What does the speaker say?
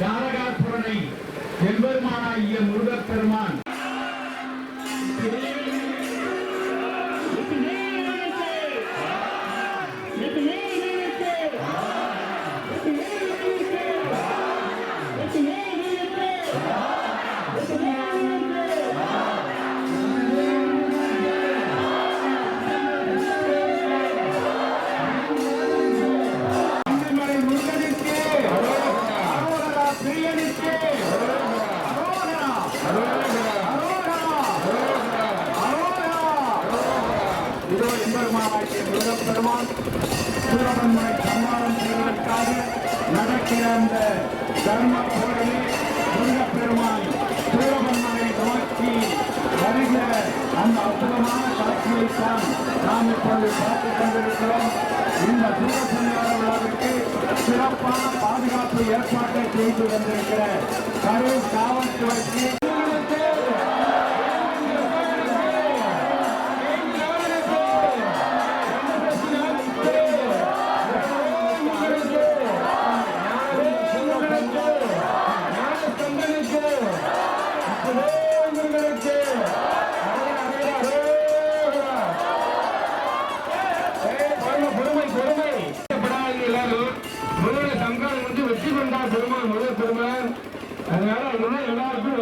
தாரகாசுரனை எம்பெருமானாகிய முருகப்பெருமான் பெருமான் இதோ எம்பெருமானாகிய முருகப்பெருமான் சூரமன்மனை சம்மானம் செய்வதற்காக நடக்கிற அந்த தர்ம போரிலே முருகப்பெருமான் சூரமன்மனை நோக்கி வருகிற அந்த அற்புதமான காட்சியைத்தான் நாம் இப்பொழுது பார்த்துக் கொண்டிருக்கிறோம். இந்த சூரசன்னியார விழாவிற்கு சிறப்பான பாதுகாப்பு ஏற்பாட்டை செய்து வந்திருக்கிற கரூர் காவல்துறைக்கு முதல் பெருமான். அதனால இன்னும் எல்லாருக்கும்